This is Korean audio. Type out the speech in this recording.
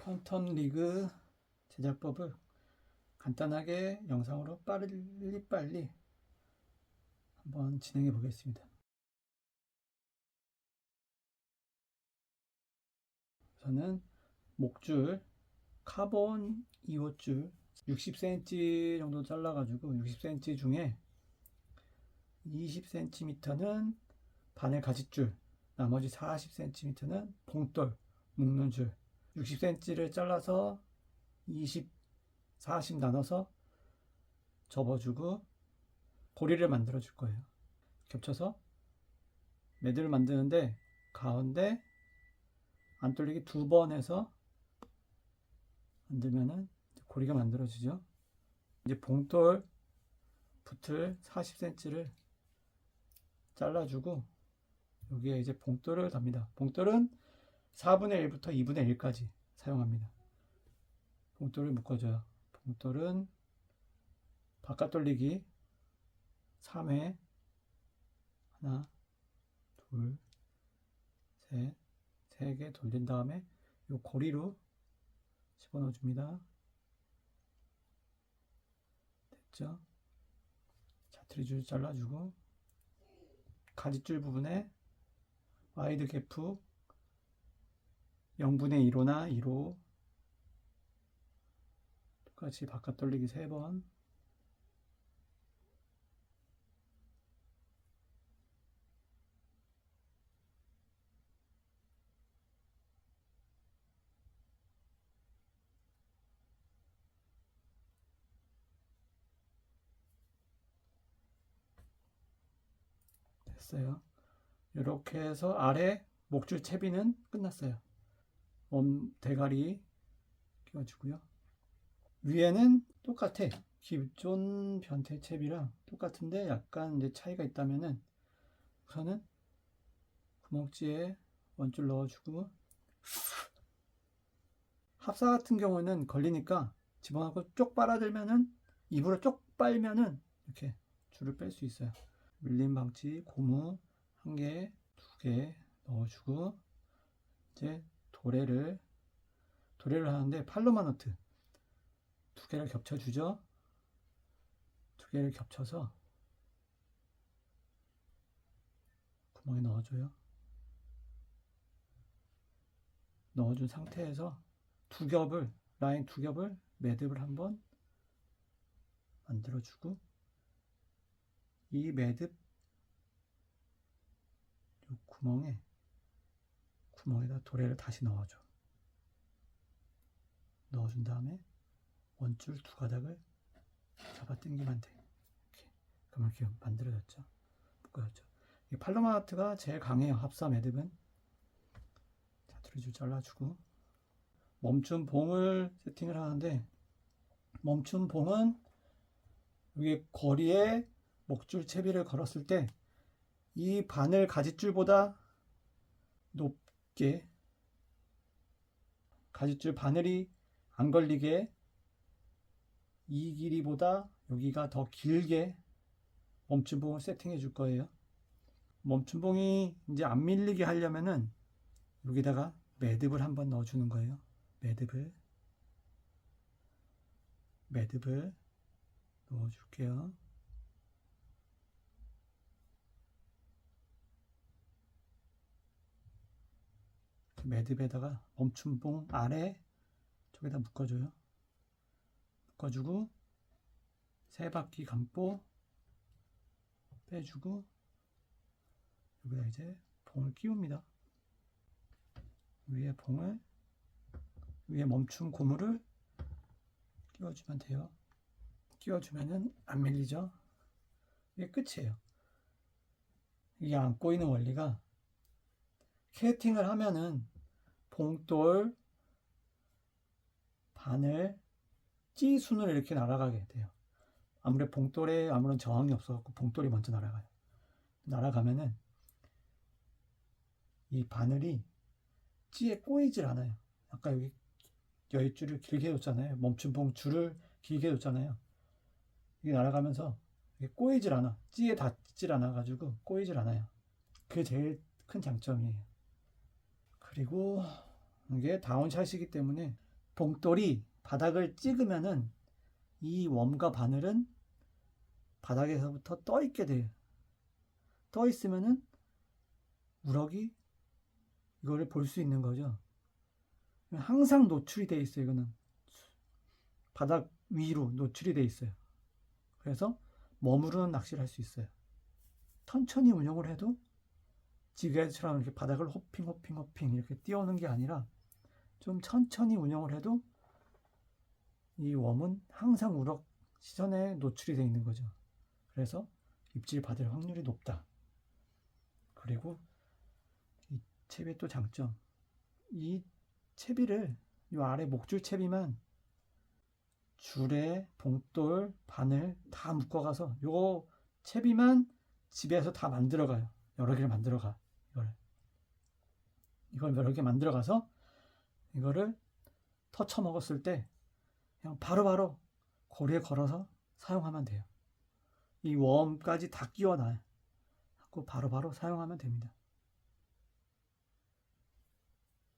퀀텀 리그 제작법을 간단하게 영상으로 빨리 빨리 한번 진행해 보겠습니다. 우선은 목줄 카본 2호줄 60cm 정도 잘라가지고 60cm 중에 20cm는 바늘 가짓줄 나머지 40cm는 봉돌 묶는 줄 60cm를 잘라서 20, 40 나눠서 접어주고 고리를 만들어 줄 거예요. 겹쳐서 매듭을 만드는데 가운데 안 돌리기 두 번 해서 만들면은 고리가 만들어지죠. 이제 봉돌 붓을 40cm를 잘라주고 여기에 이제 봉돌을 답니다. 봉돌은 4분의 1부터 2분의 1까지 사용합니다. 봉돌을 묶어줘요. 봉돌은 바깥 돌리기 3회 하나 둘셋세 개 돌린 다음에 이 고리로 집어넣어 줍니다. 됐죠? 자트리줄 잘라주고 가지줄 부분에 와이드 개프 0분의 1호나 1호 똑같이 바깥 돌리기 3번 됐어요. 이렇게 해서 아래 목줄 채비는 끝났어요. 원 대가리 끼워주고요. 위에는 똑같아. 기존 변태 채비랑 똑같은데 약간 이제 차이가 있다면은 우선은 구멍지에 원줄 넣어주고 합사 같은 경우는 걸리니까 집어넣고 쪽 빨아들면은 입으로 쪽 빨면은 이렇게 줄을 뺄 수 있어요. 밀림 방지 고무 한 개, 두 개 넣어주고 이제 도래를 도래를 하는데 팔로마 너트 두 개를 겹쳐 주죠. 두 개를 겹쳐서 구멍에 넣어줘요. 넣어준 상태에서 두 겹을 라인 두 겹을 매듭을 한번 만들어주고 이 매듭 요 구멍에 구멍에다 도래를 다시 넣어줘. 넣어준 다음에 원줄 두 가닥을 잡아 당기면 돼. 이렇게. 그러면 이렇게 만들어졌죠. 묶어졌죠. 이 팔로마트가 제일 강해요. 합사 매듭은. 자, 두리줄 잘라주고 멈춤 봉을 세팅을 하는데 멈춤 봉은 여기 거리에 목줄 채비를 걸었을 때 이 바늘 가짓줄보다 높 게 가짓줄 바늘이 안 걸리게 이 길이보다 여기가 더 길게 멈춤봉을 세팅해 줄 거예요. 멈춤봉이 이제 안 밀리게 하려면은 여기다가 매듭을 한번 넣어 주는 거예요. 매듭을 매듭을 넣어 줄게요. 매듭에다가 멈춤봉 아래 쪽에다 묶어줘요. 묶어주고 세 바퀴 감고 빼주고 여기다 이제 봉을 끼웁니다. 위에 봉을 위에 멈춤 고무를 끼워주면 돼요. 끼워주면은 안 밀리죠. 이게 끝이에요. 이게 안 꼬이는 원리가 캐팅을 하면은 봉돌, 바늘, 찌 순으로 이렇게 날아가게 돼요. 아무래도 봉돌에 아무런 저항이 없어갖고 봉돌이 먼저 날아가요. 날아가면은 이 바늘이 찌에 꼬이질 않아요. 아까 여기 여윳줄을 길게 뒀잖아요. 멈춤봉 줄을 길게 뒀잖아요. 이게 날아가면서 이게 꼬이질 않아. 찌에 닿질 않아가지고 꼬이질 않아요. 그게 제일 큰 장점이에요. 그리고 이게 다운샷이기 때문에 봉돌이 바닥을 찍으면은 이 웜과 바늘은 바닥에서부터 떠 있게 돼요. 떠 있으면은 우럭이 이거를 볼 수 있는 거죠. 항상 노출이 돼 있어요. 이거는 바닥 위로 노출이 돼 있어요. 그래서 머무르는 낚시를 할 수 있어요. 천천히 운영을 해도 지게처럼 이렇게 바닥을 호핑 호핑 호핑 이렇게 뛰어오는 게 아니라 좀 천천히 운영을 해도 이 웜은 항상 우럭 시선에 노출이 돼 있는 거죠. 그래서 입질 받을 확률이 높다. 그리고 이 채비의 또 장점. 이 채비를 이 아래 목줄 채비만 줄에 봉돌, 바늘 다 묶어가서 요 채비만 집에서 다 만들어가요. 여러 개를 만들어가 이걸 이걸 여러 개 만들어가서 이거를 터쳐 먹었을 때 그냥 바로 바로 고리에 걸어서 사용하면 돼요. 이 웜까지 다 끼워놔요. 바로바로 사용하면 됩니다.